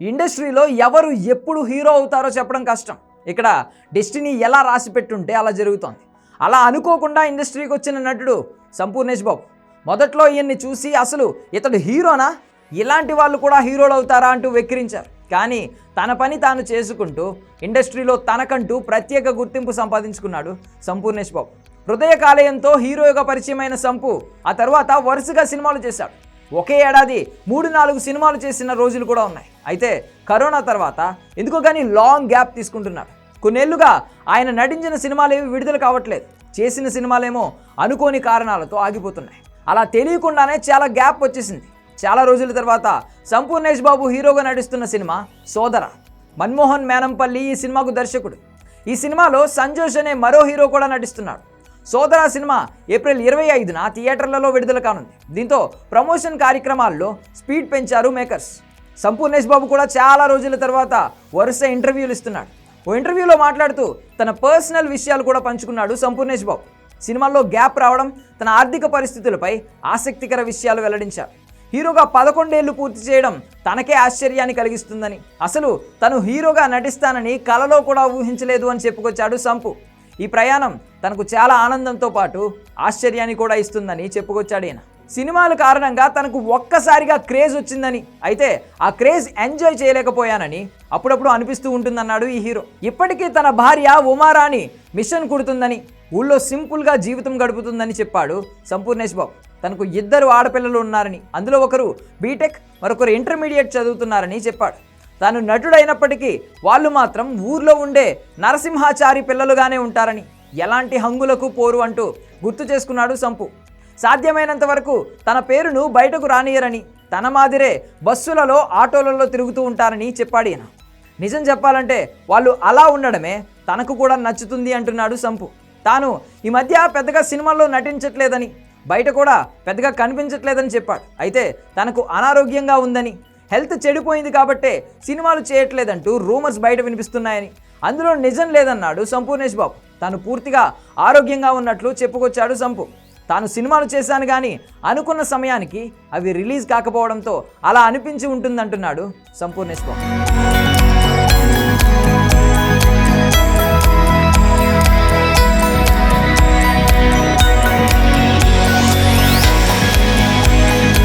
ఇండస్ట్రీలో ఎవరు ఎప్పుడు హీరో అవుతారో చెప్పడం కష్టం. ఇక్కడ డెస్టినీ ఎలా రాసి పెట్టుంటే అలా జరుగుతోంది. అలా అనుకోకుండా ఇండస్ట్రీకి వచ్చిన నటుడు సంపూర్ణేష్ బాబు. మొదట్లో ఈయన్ని చూసి అసలు ఇతడు హీరోనా? ఇలాంటి వాళ్ళు కూడా హీరోలు అవుతారా అంటూ వెక్కిరించారు. కానీ తన పని తాను చేసుకుంటూ ఇండస్ట్రీలో తనకంటూ ప్రత్యేక గుర్తింపు సంపాదించుకున్నాడు సంపూర్ణేష్ బాబు. హృదయ కాలేయంతో హీరోగా పరిచయమైన సంపు ఆ తర్వాత వరుసగా సినిమాలు చేశాడు. ఒకే ఏడాది మూడు నాలుగు సినిమాలు చేసిన రోజులు కూడా ఉన్నాయి. అయితే కరోనా తర్వాత ఎందుకో కానీ లాంగ్ గ్యాప్ తీసుకుంటున్నాడు కొన్నేళ్ళుగా ఆయన నటించిన సినిమాలు ఏవి విడుదల కావట్లేదు. చేసిన సినిమాలేమో అనుకోని కారణాలతో ఆగిపోతున్నాయి. అలా తెలియకుండానే చాలా గ్యాప్ వచ్చేసింది. చాలా రోజుల తర్వాత సంపూర్ణేష్ బాబు హీరోగా నటిస్తున్న సినిమా సోదర. మన్మోహన్ మేనంపల్లి ఈ సినిమాకు దర్శకుడు. ఈ సినిమాలో సంజోష్ అనే మరో హీరో కూడా నటిస్తున్నాడు. సోదర సినిమా ఏప్రిల్ ఇరవై ఐదున థియేటర్లలో విడుదల కానుంది. దీంతో ప్రమోషన్ కార్యక్రమాల్లో స్పీడ్ పెంచారు మేకర్స్. సంపూర్ణేష్ బాబు కూడా చాలా రోజుల తర్వాత వరుస ఇంటర్వ్యూలు ఇస్తున్నాడు. ఓ ఇంటర్వ్యూలో మాట్లాడుతూ తన పర్సనల్ విషయాలు కూడా పంచుకున్నాడు సంపూర్ణేష్ బాబు. సినిమాల్లో గ్యాప్ రావడం తన ఆర్థిక పరిస్థితులపై ఆసక్తికర విషయాలు వెల్లడించారు. హీరోగా పదకొండేళ్ళు పూర్తి చేయడం తనకే ఆశ్చర్యాన్ని కలిగిస్తుందని అసలు తను హీరోగా నటిస్తానని కలలో కూడా ఊహించలేదు అని చెప్పుకొచ్చాడు సంపు. ఈ ప్రయాణం తనకు చాలా ఆనందంతో పాటు ఆశ్చర్యాన్ని కూడా ఇస్తుందని చెప్పుకొచ్చాడు ఈయన. సినిమాల కారణంగా తనకు ఒక్కసారిగా క్రేజ్ వచ్చిందని. అయితే ఆ క్రేజ్ ఎంజాయ్ చేయలేకపోయానని అప్పుడప్పుడు అనిపిస్తూ ఉంటుందన్నాడు ఈ హీరో. ఇప్పటికీ తన భార్య ఉమారాణి మిషన్ కుడుతుందని ఊళ్ళో సింపుల్గా జీవితం గడుపుతుందని చెప్పాడు సంపూర్ణేష్ బాబు. తనకు ఇద్దరు ఆడపిల్లలు ఉన్నారని అందులో ఒకరు బీటెక్ మరొకరు ఇంటర్మీడియట్ చదువుతున్నారని చెప్పాడు. తాను నటుడైనప్పటికీ వాళ్ళు మాత్రం ఊర్లో ఉండే నరసింహాచారి పిల్లలుగానే ఉంటారని ఎలాంటి హంగులకు పోరు అంటూ గుర్తు చేసుకున్నాడు సంపు. సాధ్యమైనంత వరకు తన పేరును బయటకు రానియరని తన మాదిరే బస్సులలో ఆటోలలో తిరుగుతూ ఉంటారని చెప్పాడు ఈయన. నిజం చెప్పాలంటే వాళ్ళు అలా ఉండడమే తనకు కూడా నచ్చుతుంది అంటున్నాడు సంపు. తాను ఈ మధ్య పెద్దగా సినిమాల్లో నటించట్లేదని బయట కూడా పెద్దగా కనిపించట్లేదని చెప్పాడు. అయితే తనకు అనారోగ్యంగా ఉందని హెల్త్ చెడిపోయింది కాబట్టే సినిమాలు చేయట్లేదంటూ రూమర్స్ బయట వినిపిస్తున్నాయని. అందులో నిజం లేదన్నాడు సంపూర్ణేష్ బాబు. తాను పూర్తిగా ఆరోగ్యంగా ఉన్నట్లు చెప్పుకొచ్చాడు సంపు. తాను సినిమాలు చేశాను కానీ అనుకున్న సమయానికి అవి రిలీజ్ కాకపోవడంతో అలా అనిపించి ఉంటుందంటున్నాడు సంపూర్ణేశ్వరం